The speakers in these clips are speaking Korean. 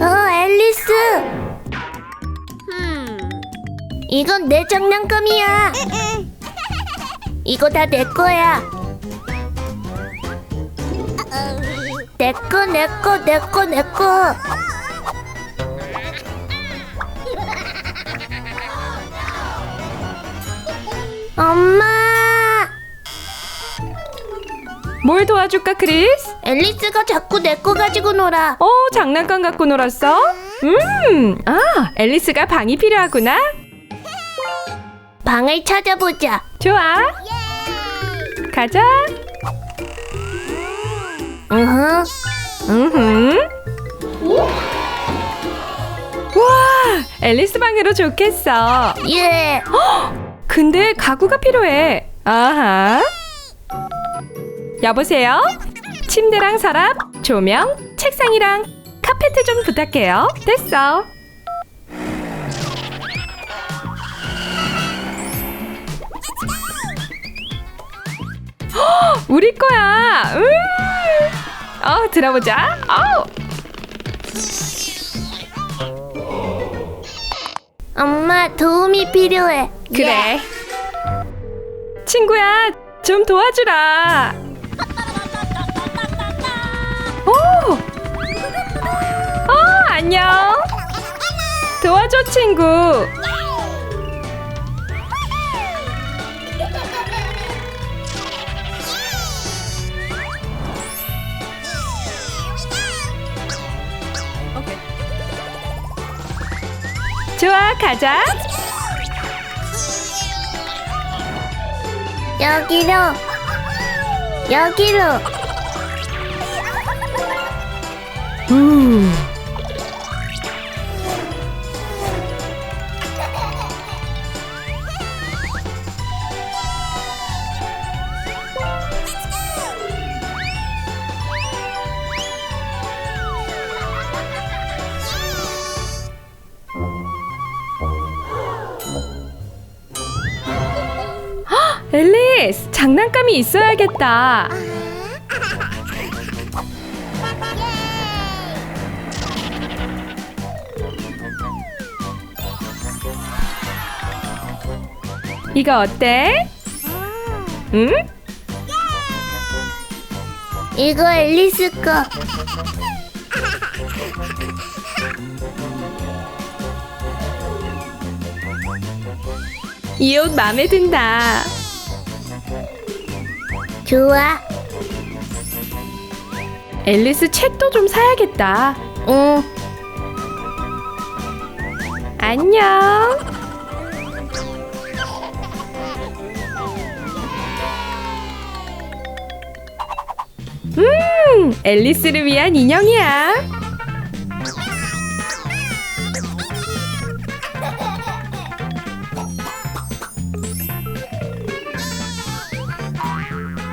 앨리스. 이건 내 장난감이야. 이거 다 내 거야. 내 거, 내 거, 내 거, 내 거. 엄마! 뭘 도와줄까, 크리스? 앨리스가 자꾸 내 거 가지고 놀아. 어, 장난감 갖고 놀았어? 음, 아, 앨리스가 방이 필요하구나. 방을 찾아보자. 좋아. 가자. 으흠. 음. 와, 앨리스 방으로 좋겠어. 예. 근데 가구가 필요해. 아하. 여보세요? 침대랑 서랍, 조명, 책상이랑 카페트 좀 부탁해요. 됐어. 헉, 우리 거야. 음. 어, 들어보자. 어. 엄마 도움이 필요해. 그래. 친구야, 좀 도와주라. 안녕. 도와줘, 친구. 좋아, 가자. 여기로. 여기로. 우. 앨리스, 장난감이 있어야겠다. 이거 어때? 응? 이거 앨리스 거. 이 옷 마음에 든다. 좋아. 앨리스 책도 좀 사야겠다. 응. 안녕. 음, 앨리스를 위한 인형이야.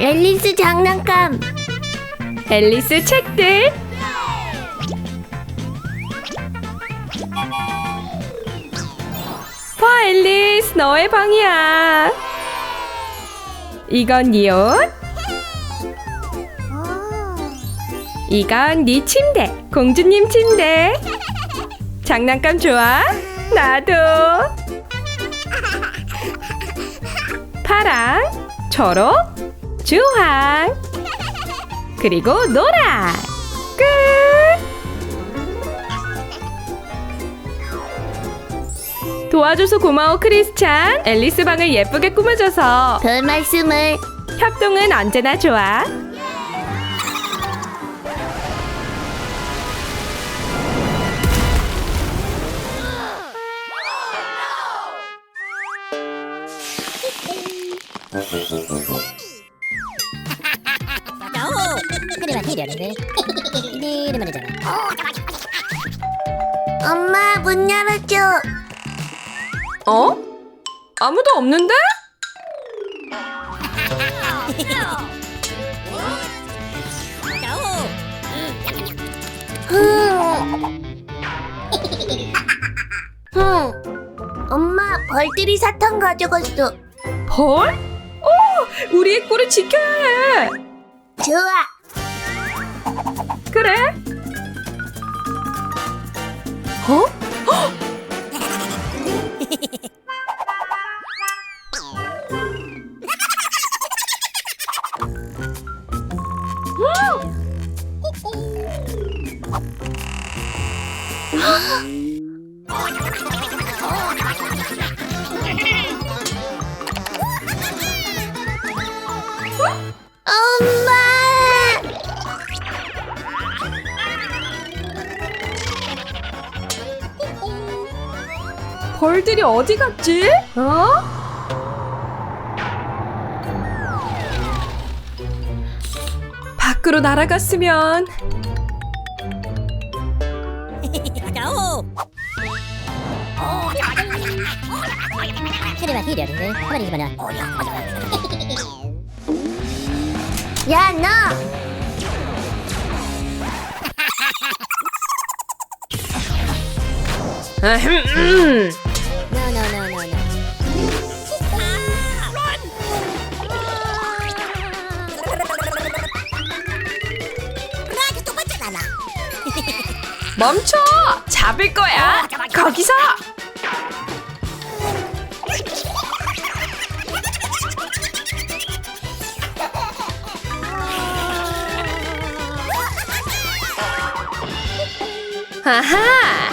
앨리스 장난감. 앨리스 책들. 봐, 앨리스, 너의 방이야. 이건 네 옷. 이건 네 침대, 공주님 침대. 장난감 좋아? 나도. 파랑, 초록, 주황, 그리고 노랑. 끝. 도와줘서 고마워 크리스찬. 앨리스 방을 예쁘게 꾸며줘서 별 말씀을. 협동은 언제나 좋아. 엄마 문 열어줘. 어? 아무도 없는데? 흥. 흥. 엄마 벌들이 사탕 가져갔어. 벌? 오, 우리의 꿀을 지켜야 해. 좋아. 그래? 어? 벌들이 어디 갔지? 어? 밖으로 날아갔으면. 야, 너! 아흠, 음. 멈춰! 잡을 거야! 거기서! 아하!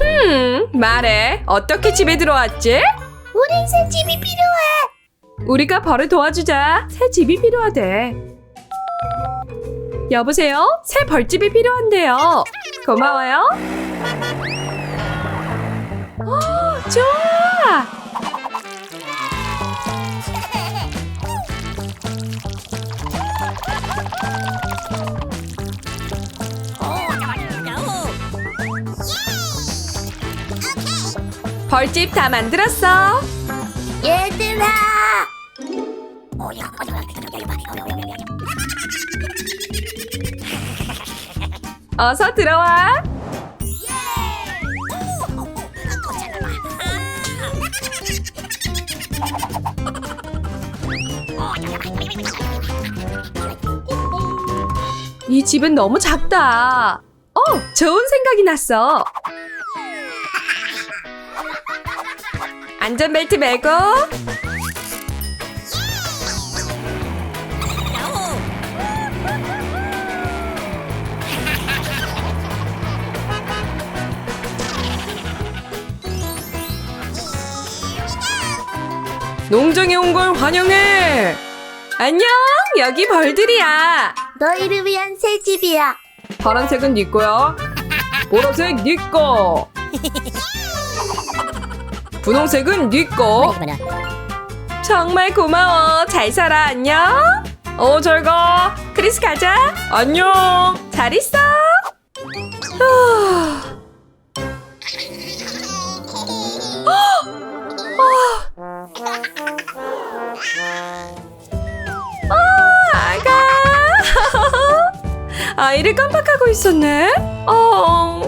음, 말해. 어떻게 집에 들어왔지? 우린 새 집이 필요해! 우리가 벌을 도와주자. 새 집이 필요하대. 여보세요? 새 벌집이 필요한데요. 고마워요. 어, 좋아. 벌집 다 만들었어. 얘들아! 어서 들어와. 이 집은 너무 작다. 어, 좋은 생각이 났어. 안전벨트 매고. 농장에 온 걸 환영해. 안녕, 여기 벌들이야. 너희를 위한 새 집이야. 파란색은 네 거야. 보라색 네 거. 분홍색은 네 거. 정말 고마워. 잘 살아. 안녕. 어, 잘 가. 크리스 가자. 안녕. 잘 있어. 후. 아이를 깜빡하고 있었네. 어,